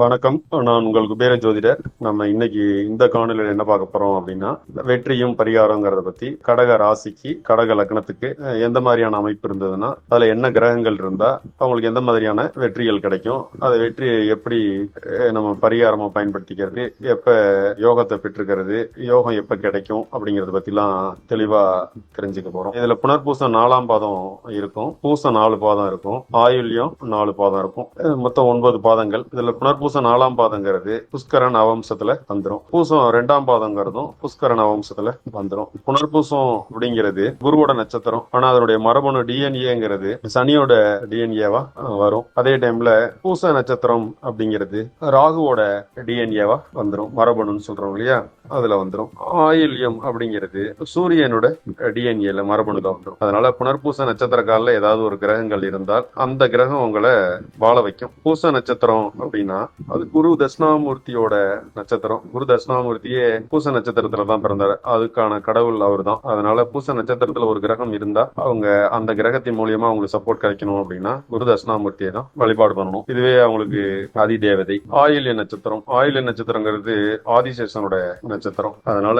வணக்கம். நான் உங்கள் குபேர ஜோதிடர். நம்ம இன்னைக்கு இந்த காணொலியில் என்ன பார்க்க போறோம் அப்படின்னா வெற்றியும் பரிகாரங்கிறத பத்தி கடக ராசிக்கு கடக லக்னத்துக்கு எந்த மாதிரியான அமைப்பு இருந்ததுன்னா அதுல என்ன கிரகங்கள் இருந்தா அவங்களுக்கு எந்த மாதிரியான வெற்றிகள் கிடைக்கும் அதை வெற்றியை எப்படி நம்ம பரிகாரமா பயன்படுத்திக்கிறது எப்ப யோகத்தை பெற்றுக்கிறது யோகம் எப்ப கிடைக்கும் அப்படிங்கறத பத்திலாம் தெளிவா தெரிஞ்சுக்க போறோம். இதுல புனர்பூசம் நாலாம் பாதம் இருக்கும். பூசம் நாலு பாதம் இருக்கும். ஆயுள்யம் நாலு பாதம் இருக்கும். மொத்தம் ஒன்பது பாதங்கள். இதுல புனர்பூசம் நாலாம் பாதங்கிறது புஷ்கர நவம்சத்துல வந்துடும் பூசம் ரெண்டாம் பாதங்கிறதும் புஷ்கர நவம்சத்துல வந்துடும் புனர்பூசம் அப்படிங்கிறது குருவோட நட்சத்திரம். ஆனா அதனுடைய மரபணு டிஎன்ஏங்கிறது சனியோட டிஎன்ஏவா வரும். அதே டைம்ல பூச நட்சத்திரம் அப்படிங்கிறது ராகுவோட டிஎன்ஏவா வந்துடும் மரபணுன்னு சொல்றோம் இல்லையா? அதுல வந்துடும் ஆயில்யம் அப்படிங்கிறது சூரியனோட டிஎன்ஏல மரபணுல வந்துடும் அதனால புனர்பூச நட்சத்திர காலில் ஏதாவது ஒரு கிரகங்கள் இருந்தால் அந்த கிரகம் உங்களை வாழ வைக்கும். பூச நட்சத்திரம் அப்படின்னா அது குரு தட்சிணாமூர்த்தியோட நட்சத்திரம். குரு தட்சிணாமூர்த்தியே பூச நட்சத்திரத்துல தான் பிறந்தாரு. அதுக்கான கடவுள் அவர் தான் அதனால பூச நட்சத்திரத்துல ஒரு கிரகம் இருந்தா அவங்க அந்த கிரகத்தின் மூலியமா அவங்களுக்கு சப்போர்ட் கிடைக்கணும் அப்படின்னா குரு தட்சிணாமூர்த்தியை தான் வழிபாடு பண்ணணும். இதுவே அவங்களுக்கு ஆதி தேவதை ஆயில்ய நட்சத்திரம். ஆயுள்ய நட்சத்திரங்கிறது ஆதிசேஷனோட நட்சத்திரம். அதனால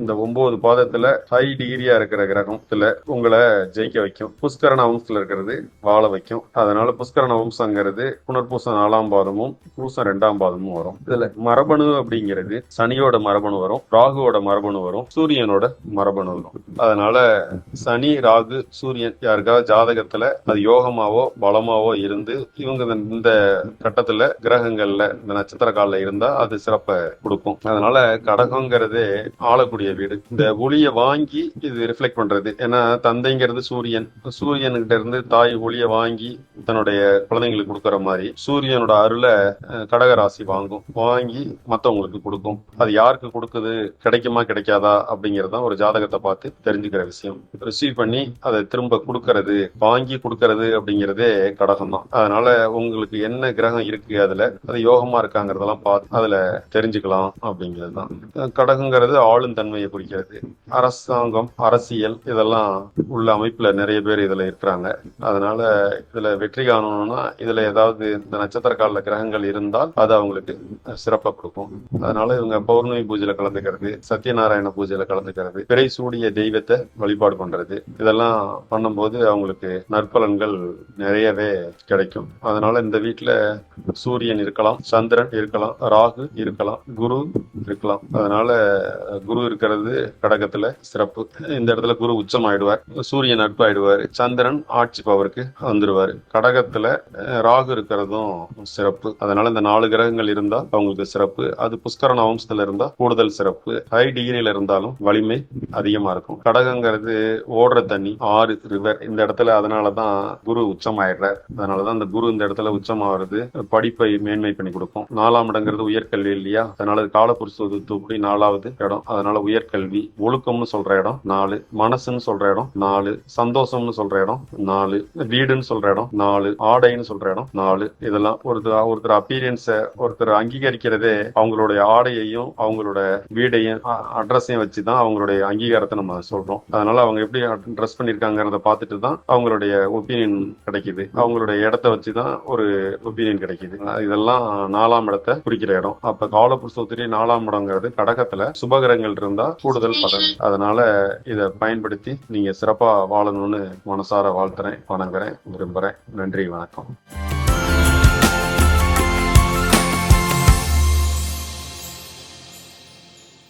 இந்த ஒன்பது பாதத்துல ஹை டிகிரியா இருக்கிற கிரகத்துல உங்களை ஜெயிக்க வைக்கும். புஷ்கரண வம்சத்துல இருக்கிறது வாழ வைக்கும். அதனால புஷ்கரண வம்சங்கிறது புனர்பூச நாலாம் பாதமும் பூசம் ரெண்டாம் பாதமும் வரும். இதுல மரபணு அப்படிங்கிறது சனியோட மரபணு வரும் ராகுவோட மரபணு வரும் சூரியனோட மரபணு வரும். அதனால சனி ராகு சூரியன் யாருக்காவது ஜாதகத்துல அது யோகமாவோ பலமாவோ இருந்து இவங்க இந்த- கட்டத்துல கிரகங்கள்ல இந்த நட்சத்திர காலில் இருந்தா அது சிறப்பை கொடுக்கும். அதனால கடகங்கிறது ஆளக்கூடிய வீடு. இந்த ஒளிய வாங்கி இது ரிஃப்ளெக்ட் பண்றது. ஏன்னா தந்தைங்கிறது சூரியன். சூரியன்கிட்ட இருந்து தாய் ஒளிய வாங்கி தன்னுடைய குழந்தைங்களுக்கு கொடுக்கற மாதிரி சூரியனோட அருளை கடகராசி வாங்கும். வாங்கி மற்றவங்களுக்கு கொடுக்கும். அது யாருக்கு கொடுக்குது கிடைக்குமா கிடைக்காதா அப்படிங்கிறது தான் ஒரு ஜாதகத்தை பார்த்து தெரிஞ்சுக்கிற விஷயம். ரிசீவ் பண்ணி அதை திரும்ப கொடுக்கறது வாங்கி கொடுக்கறது அப்படிங்கிறதே கடகம் தான் அதனால உங்களுக்கு என்ன கிரகம் இருக்கு அதுல அது யோகமா இருக்காங்கிறதெல்லாம் பார்த்து அதுல தெரிஞ்சுக்கலாம் அப்படிங்கிறது தான் கடகங்கிறது ஆளும் தன்மையை குறிக்கிறது. அரசாங்கம் அரசியல் இதெல்லாம் உள்ள அமைப்புல நிறைய பேர் இதுல இருக்கிறாங்க. அதனால இதுல வெற்றி காணணும்னா இதுல ஏதாவது இந்த நட்சத்திர கால கிரகங்கள் இருந்தால் அது அவங்களுக்கு சிறப்பாக கொடுக்கும். அதனால இவங்க பௌர்ணமி பூஜையில கலந்துக்கிறது சத்யநாராயண பூஜையில கலந்துக்கிறது பிறை சூடிய தெய்வத்தை வழிபாடு பண்றது இதெல்லாம் பண்ணும்போது அவங்களுக்கு நற்பலன்கள் நிறையவே கிடைக்கும். அதனால இந்த வீட்டுல சூரியன் இருக்கலாம் சந்திரன் இருக்கலாம் ராகு இருக்கலாம் குரு இருக்கலாம். அதனால குரு இருக்கிறது கடகத்துல சிறப்பு. இந்த இடத்துல குரு உச்சம் ஆயிடுவார் சூரியன் நட்பு ஆயிடுவார் சந்திரன் ஆட்சி பவருக்கு வந்துருவாரு. கடகத்துல ராகு இருக்கிறதும் சிறப்பு. அதனால இந்த நாலு கிரகங்கள் இருந்தால் அவங்களுக்கு சிறப்பு. அது புஷ்கரண வம்சத்துல இருந்தா கூடுதல் சிறப்பு. ஹை டிகிரியில இருந்தாலும் வலிமை அதிகமா இருக்கும். கடகங்கிறது ஓடுற தண்ணி ஆறு ரிவர் இந்த இடத்துல அதனாலதான் குரு உச்சம் ஆயிடுறார் அதனாலதான் இந்த குரு இந்த இடத்துல உச்சம் ஆகுறது படிப்பை மேன்மை பண்ணி கொடுக்கும். நாலாம் இடங்கிறது உயர்கல்வி இல்லையா? அதனால அது காலபுருஷ நாலாவது இடம். அதனால உயர்கல்வி ஒழுக்கம்னு சொல்ற இடம் நாலு மனசுன்னு சொல்ற இடம் நாலு சந்தோஷம்னு சொல்ற இடம் நாலு வீடுன்னு சொல்ற இடம் நாலு ஆடைன்னு சொல்ற இடம் நாலு. இதெல்லாம் ஒருத்தர் ஒருத்தர் அப்பீரியன்ஸ ஒருத்தர் அங்கீகரிக்கிறதே அவங்களுடைய ஆடையையும் அவங்களோட வீடையும் அட்ரஸையும் வச்சுதான் அவங்களுடைய அங்கீகாரத்தை நம்ம சொல்றோம். அதனால அவங்க எப்படி ட்ரெஸ் பண்ணிருக்காங்கிறத பார்த்துட்டு தான் அவங்களுடைய ஒப்பீனியன் கிடைக்குது. அவங்களுடைய இடத்த வச்சுதான் ஒரு ஒப்பீனியன் கிடைக்குது. இதெல்லாம் நாலாம் இடத்தை குறிக்கிற இடம். அப்ப காலபுருஷத்திரி நாலாம் இடங்கிறது கடகத்துல சுபகரங்கள் இருந்தா கூடுதல் பலன் அதனால இதை பயன்படுத்தி நீங்க சிறப்பா வாழணும்னு மனசார வாழ்த்துறேன் வணங்குறேன் விரும்புறேன். நன்றி வணக்கம்.